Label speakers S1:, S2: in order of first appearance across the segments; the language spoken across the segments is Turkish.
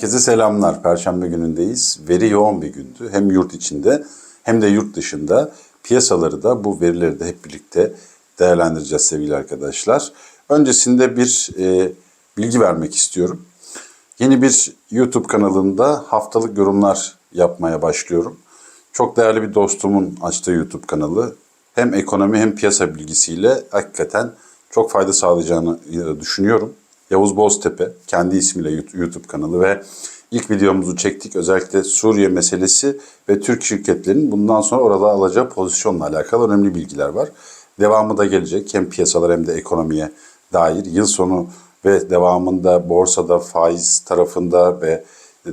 S1: Herkese selamlar. Perşembe günündeyiz. Veri yoğun bir gündü. Hem yurt içinde hem de yurt dışında piyasaları da bu verileri de hep birlikte değerlendireceğiz sevgili arkadaşlar. Öncesinde bir e, bilgi vermek istiyorum. Yeni bir YouTube kanalında haftalık yorumlar yapmaya başlıyorum. Çok değerli bir dostumun açtığı YouTube kanalı. Hem ekonomi hem piyasa bilgisiyle hakikaten çok fayda sağlayacağını düşünüyorum. Yavuz Boztepe kendi ismiyle YouTube kanalı ve ilk videomuzu çektik. Özellikle Suriye meselesi ve Türk şirketlerinin bundan sonra orada alacağı pozisyonla alakalı önemli bilgiler var. Devamı da gelecek hem piyasalar hem de ekonomiye dair yıl sonu ve devamında borsada, faiz tarafında ve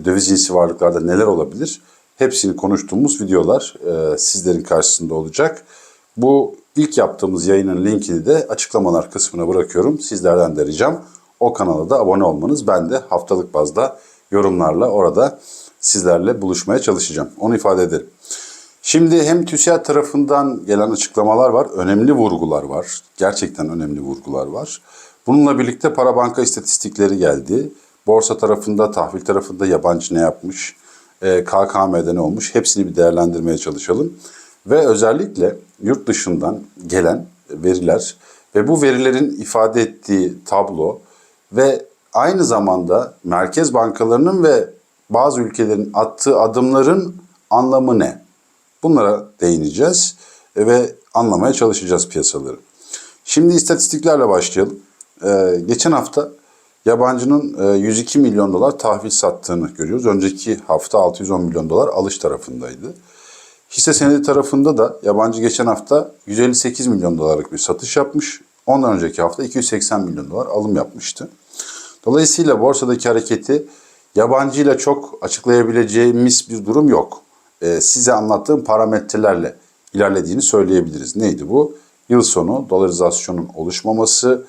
S1: döviz cinsi varlıklarda neler olabilir? Hepsini konuştuğumuz videolar e, sizlerin karşısında olacak. Bu ilk yaptığımız yayının linkini de açıklamalar kısmına bırakıyorum. Sizlerden de ricam o kanala da abone olmanız. Ben de haftalık bazda yorumlarla orada sizlerle buluşmaya çalışacağım. Onu ifade ederim. Şimdi hem TÜSİAD tarafından gelen açıklamalar var, önemli vurgular var. Gerçekten önemli vurgular var. Bununla birlikte para banka istatistikleri geldi. Borsa tarafında, tahvil tarafında yabancı ne yapmış, e, KKM'de ne olmuş hepsini bir değerlendirmeye çalışalım. Ve özellikle yurt dışından gelen veriler ve bu verilerin ifade ettiği tablo ve aynı zamanda merkez bankalarının ve bazı ülkelerin attığı adımların anlamı ne? Bunlara değineceğiz ve anlamaya çalışacağız piyasaları. Şimdi istatistiklerle başlayalım. Ee, geçen hafta yabancının e, 102 milyon dolar tahvil sattığını görüyoruz. Önceki hafta 610 milyon dolar alış tarafındaydı. Hisse senedi tarafında da yabancı geçen hafta 158 milyon dolarlık bir satış yapmış. Ondan önceki hafta 280 milyon dolar alım yapmıştı. Dolayısıyla borsadaki hareketi yabancıyla çok açıklayabileceğimiz bir durum yok. Ee, size anlattığım parametrelerle ilerlediğini söyleyebiliriz. Neydi bu? Yıl sonu dolarizasyonun oluşmaması,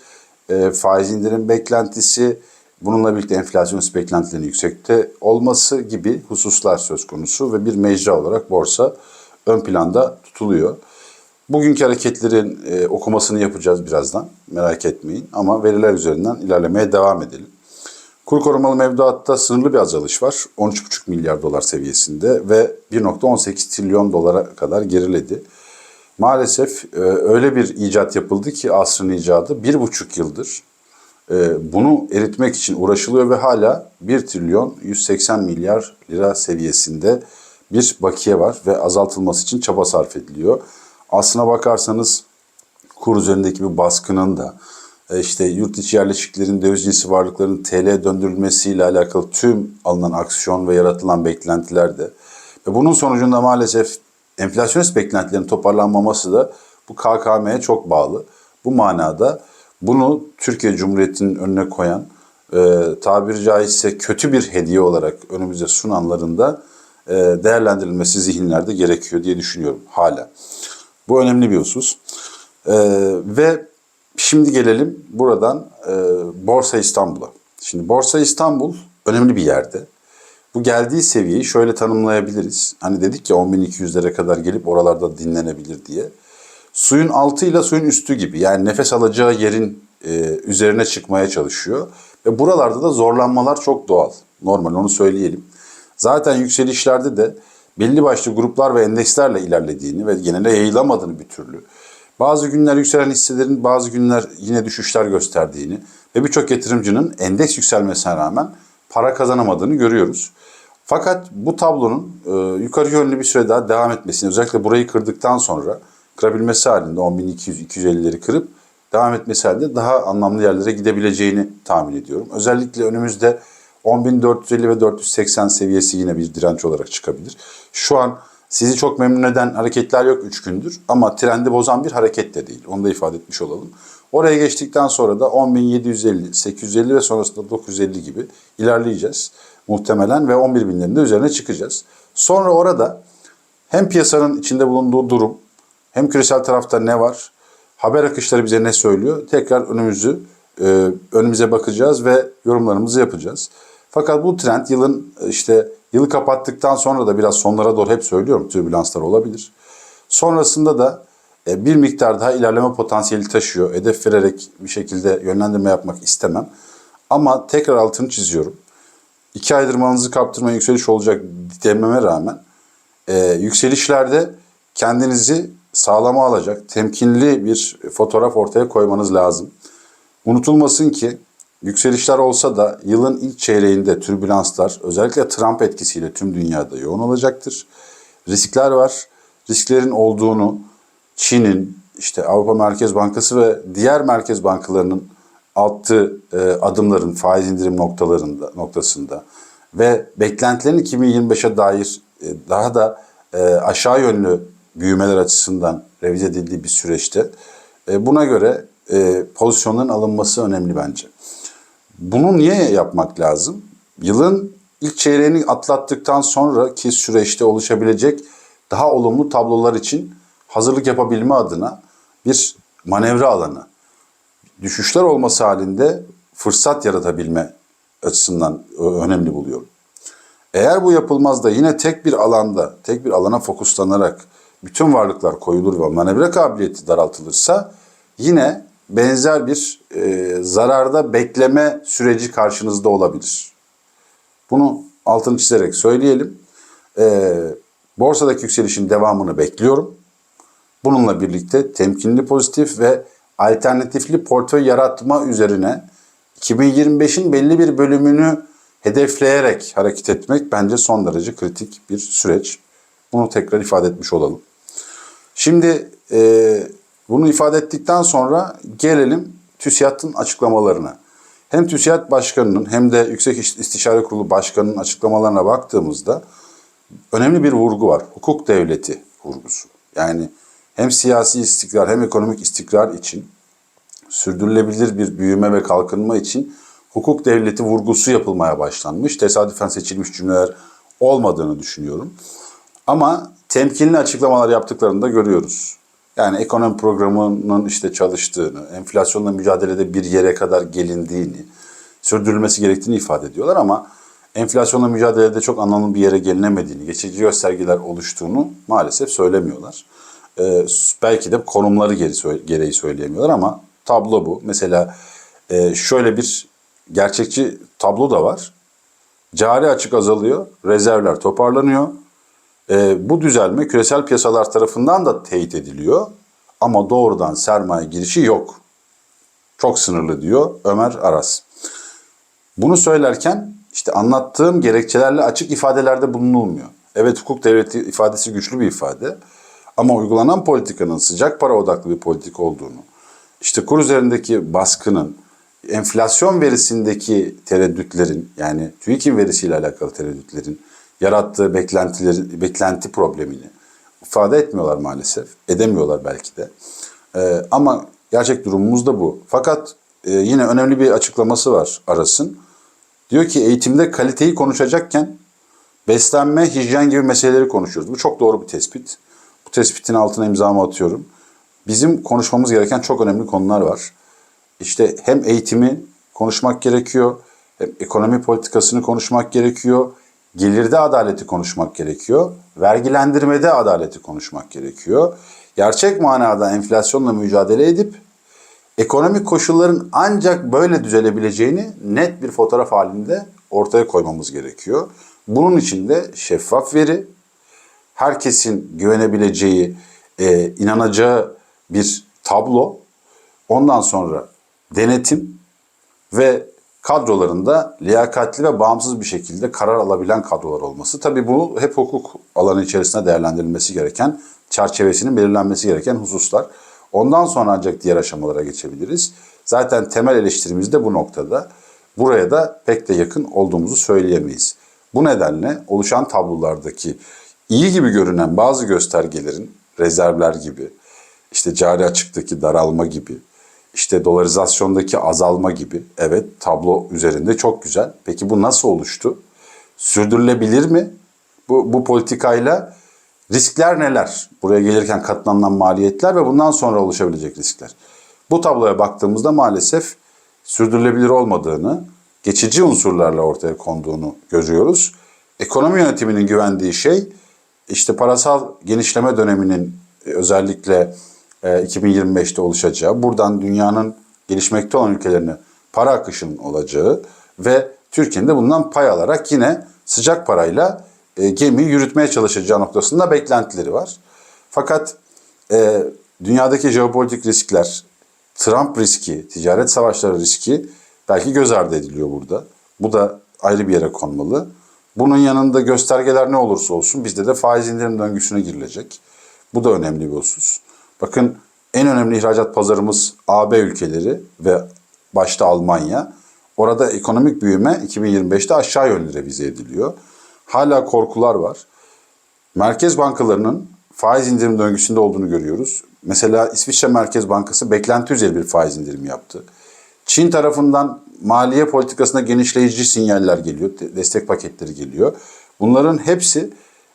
S1: e, faiz indirim beklentisi, bununla birlikte enflasyon beklentilerinin yüksekte olması gibi hususlar söz konusu ve bir mecra olarak borsa ön planda tutuluyor. Bugünkü hareketlerin e, okumasını yapacağız birazdan. Merak etmeyin. Ama veriler üzerinden ilerlemeye devam edelim. Kur korumalı mevduatta sınırlı bir azalış var. 13,5 milyar dolar seviyesinde ve 1.18 trilyon dolara kadar geriledi. Maalesef e, öyle bir icat yapıldı ki asrın icadı bir buçuk yıldır e, bunu eritmek için uğraşılıyor ve hala 1 trilyon 180 milyar lira seviyesinde bir bakiye var ve azaltılması için çaba sarf ediliyor. Aslına bakarsanız kur üzerindeki bir baskının da e, işte yurt içi yerleşiklerin döviz cinsi varlıkların TL döndürülmesiyle alakalı tüm alınan aksiyon ve yaratılan beklentiler de ve bunun sonucunda maalesef enflasyonist beklentilerin toparlanmaması da bu KKM'ye çok bağlı. Bu manada bunu Türkiye Cumhuriyeti'nin önüne koyan e, tabiri caizse kötü bir hediye olarak önümüze sunanların da e, değerlendirilmesi zihinlerde gerekiyor diye düşünüyorum hala. Bu önemli bir husus. E, ve şimdi gelelim buradan e, Borsa İstanbul'a. Şimdi Borsa İstanbul önemli bir yerde. Bu geldiği seviyeyi şöyle tanımlayabiliriz. Hani dedik ya 10.200'lere kadar gelip oralarda dinlenebilir diye. Suyun altı ile suyun üstü gibi yani nefes alacağı yerin e, üzerine çıkmaya çalışıyor. Ve buralarda da zorlanmalar çok doğal. Normal onu söyleyelim. Zaten yükselişlerde de belli başlı gruplar ve endekslerle ilerlediğini ve genele yayılamadığını bir türlü. Bazı günler yükselen hisselerin bazı günler yine düşüşler gösterdiğini ve birçok yatırımcının endeks yükselmesine rağmen para kazanamadığını görüyoruz. Fakat bu tablonun e, yukarı yönlü bir süre daha devam etmesini özellikle burayı kırdıktan sonra kırabilmesi halinde 10.200-250'leri kırıp devam etmesi halinde daha anlamlı yerlere gidebileceğini tahmin ediyorum. Özellikle önümüzde 10.450 ve 480 seviyesi yine bir direnç olarak çıkabilir. Şu an sizi çok memnun eden hareketler yok 3 gündür ama trendi bozan bir hareket de değil. Onu da ifade etmiş olalım. Oraya geçtikten sonra da 10.750, 850 ve sonrasında 950 gibi ilerleyeceğiz muhtemelen ve 11 binlerin de üzerine çıkacağız. Sonra orada hem piyasanın içinde bulunduğu durum hem küresel tarafta ne var, haber akışları bize ne söylüyor tekrar önümüzü e, önümüze bakacağız ve yorumlarımızı yapacağız. Fakat bu trend yılın işte yılı kapattıktan sonra da biraz sonlara doğru hep söylüyorum türbülanslar olabilir. Sonrasında da e, bir miktar daha ilerleme potansiyeli taşıyor. Hedef vererek bir şekilde yönlendirme yapmak istemem. Ama tekrar altını çiziyorum. iki aydır malınızı kaptırma yükseliş olacak dememe rağmen e, yükselişlerde kendinizi sağlama alacak temkinli bir fotoğraf ortaya koymanız lazım. Unutulmasın ki yükselişler olsa da yılın ilk çeyreğinde türbülanslar özellikle Trump etkisiyle tüm dünyada yoğun olacaktır. Riskler var. Risklerin olduğunu Çin'in, işte Avrupa Merkez Bankası ve diğer merkez bankalarının attığı e, adımların faiz indirim noktalarında noktasında ve beklentilerin 2025'e dair e, daha da e, aşağı yönlü büyümeler açısından revize edildiği bir süreçte e, buna göre e, pozisyonların alınması önemli bence. Bunu niye yapmak lazım? Yılın ilk çeyreğini atlattıktan sonraki süreçte oluşabilecek daha olumlu tablolar için hazırlık yapabilme adına bir manevra alanı. Düşüşler olması halinde fırsat yaratabilme açısından ö- önemli buluyorum. Eğer bu yapılmaz da yine tek bir alanda, tek bir alana fokuslanarak bütün varlıklar koyulur ve manevra kabiliyeti daraltılırsa yine benzer bir e, zararda bekleme süreci karşınızda olabilir. Bunu altını çizerek söyleyelim. E, borsadaki yükselişin devamını bekliyorum. Bununla birlikte temkinli pozitif ve alternatifli portföy yaratma üzerine 2025'in belli bir bölümünü hedefleyerek hareket etmek bence son derece kritik bir süreç. Bunu tekrar ifade etmiş olalım. Şimdi e, bunu ifade ettikten sonra gelelim TÜSİAD'ın açıklamalarına. Hem TÜSİAD Başkanı'nın hem de Yüksek İstişare Kurulu Başkanı'nın açıklamalarına baktığımızda önemli bir vurgu var. Hukuk devleti vurgusu. Yani hem siyasi istikrar hem ekonomik istikrar için sürdürülebilir bir büyüme ve kalkınma için hukuk devleti vurgusu yapılmaya başlanmış. Tesadüfen seçilmiş cümleler olmadığını düşünüyorum. Ama temkinli açıklamalar yaptıklarını da görüyoruz. Yani ekonomi programının işte çalıştığını, enflasyonla mücadelede bir yere kadar gelindiğini, sürdürülmesi gerektiğini ifade ediyorlar ama enflasyonla mücadelede çok anlamlı bir yere gelinemediğini, geçici göstergeler oluştuğunu maalesef söylemiyorlar. Ee, belki de konumları gereği söyleyemiyorlar ama tablo bu. Mesela e, şöyle bir gerçekçi tablo da var. Cari açık azalıyor, rezervler toparlanıyor. E, bu düzelme küresel piyasalar tarafından da teyit ediliyor. Ama doğrudan sermaye girişi yok. Çok sınırlı diyor Ömer Aras. Bunu söylerken işte anlattığım gerekçelerle açık ifadelerde bulunulmuyor. Evet hukuk devleti ifadesi güçlü bir ifade. Ama uygulanan politikanın sıcak para odaklı bir politik olduğunu, işte kur üzerindeki baskının, enflasyon verisindeki tereddütlerin yani TÜİK'in verisiyle alakalı tereddütlerin yarattığı beklentileri, beklenti problemini ifade etmiyorlar maalesef. Edemiyorlar belki de. Ee, ama gerçek durumumuz da bu. Fakat e, yine önemli bir açıklaması var Aras'ın. Diyor ki eğitimde kaliteyi konuşacakken beslenme, hijyen gibi meseleleri konuşuyoruz. Bu çok doğru bir tespit. Bu tespitin altına imzamı atıyorum. Bizim konuşmamız gereken çok önemli konular var. İşte hem eğitimi konuşmak gerekiyor, hem ekonomi politikasını konuşmak gerekiyor, gelirde adaleti konuşmak gerekiyor, vergilendirmede adaleti konuşmak gerekiyor. Gerçek manada enflasyonla mücadele edip ekonomik koşulların ancak böyle düzelebileceğini net bir fotoğraf halinde ortaya koymamız gerekiyor. Bunun için de şeffaf veri, herkesin güvenebileceği, e, inanacağı bir tablo, ondan sonra denetim ve kadrolarında liyakatli ve bağımsız bir şekilde karar alabilen kadrolar olması. Tabii bu hep hukuk alanı içerisinde değerlendirilmesi gereken, çerçevesinin belirlenmesi gereken hususlar. Ondan sonra ancak diğer aşamalara geçebiliriz. Zaten temel eleştirimiz de bu noktada. Buraya da pek de yakın olduğumuzu söyleyemeyiz. Bu nedenle oluşan tablolardaki iyi gibi görünen bazı göstergelerin, rezervler gibi, işte cari açıktaki daralma gibi, işte dolarizasyondaki azalma gibi evet tablo üzerinde çok güzel. Peki bu nasıl oluştu? Sürdürülebilir mi? Bu, bu politikayla riskler neler? Buraya gelirken katlanılan maliyetler ve bundan sonra oluşabilecek riskler. Bu tabloya baktığımızda maalesef sürdürülebilir olmadığını, geçici unsurlarla ortaya konduğunu görüyoruz. Ekonomi yönetiminin güvendiği şey işte parasal genişleme döneminin e, özellikle 2025'te oluşacağı, buradan dünyanın gelişmekte olan ülkelerine para akışının olacağı ve Türkiye'nin de bundan pay alarak yine sıcak parayla e, gemiyi yürütmeye çalışacağı noktasında beklentileri var. Fakat e, dünyadaki jeopolitik riskler, Trump riski, ticaret savaşları riski belki göz ardı ediliyor burada. Bu da ayrı bir yere konmalı. Bunun yanında göstergeler ne olursa olsun bizde de faiz indirim döngüsüne girilecek. Bu da önemli bir husus. Bakın en önemli ihracat pazarımız AB ülkeleri ve başta Almanya. Orada ekonomik büyüme 2025'te aşağı yönlü revize ediliyor. Hala korkular var. Merkez bankalarının faiz indirim döngüsünde olduğunu görüyoruz. Mesela İsviçre Merkez Bankası beklenti üzeri bir faiz indirimi yaptı. Çin tarafından maliye politikasına genişleyici sinyaller geliyor, de- destek paketleri geliyor. Bunların hepsi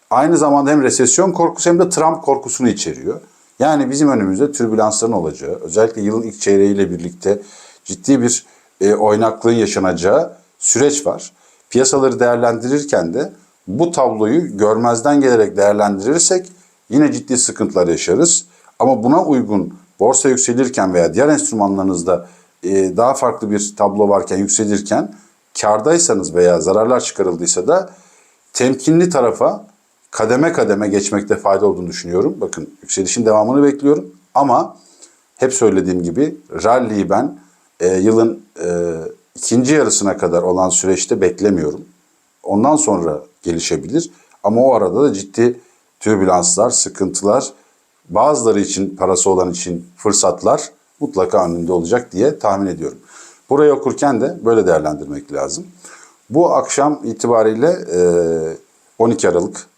S1: aynı zamanda hem resesyon korkusu hem de Trump korkusunu içeriyor. Yani bizim önümüzde türbülansların olacağı, özellikle yılın ilk çeyreğiyle birlikte ciddi bir e, oynaklığın yaşanacağı süreç var. Piyasaları değerlendirirken de bu tabloyu görmezden gelerek değerlendirirsek yine ciddi sıkıntılar yaşarız. Ama buna uygun borsa yükselirken veya diğer enstrümanlarınızda e, daha farklı bir tablo varken yükselirken kardaysanız veya zararlar çıkarıldıysa da temkinli tarafa kademe kademe geçmekte fayda olduğunu düşünüyorum. Bakın yükselişin devamını bekliyorum ama hep söylediğim gibi rally'yi ben e, yılın e, ikinci yarısına kadar olan süreçte beklemiyorum. Ondan sonra gelişebilir ama o arada da ciddi türbülanslar, sıkıntılar, bazıları için parası olan için fırsatlar mutlaka önünde olacak diye tahmin ediyorum. Burayı okurken de böyle değerlendirmek lazım. Bu akşam itibariyle e, 12 Aralık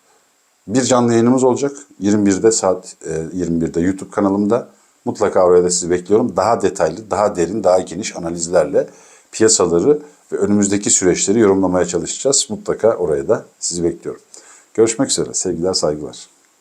S1: bir canlı yayınımız olacak. 21'de saat e, 21'de YouTube kanalımda. Mutlaka oraya da sizi bekliyorum. Daha detaylı, daha derin, daha geniş analizlerle piyasaları ve önümüzdeki süreçleri yorumlamaya çalışacağız. Mutlaka oraya da sizi bekliyorum. Görüşmek üzere. Sevgiler, saygılar.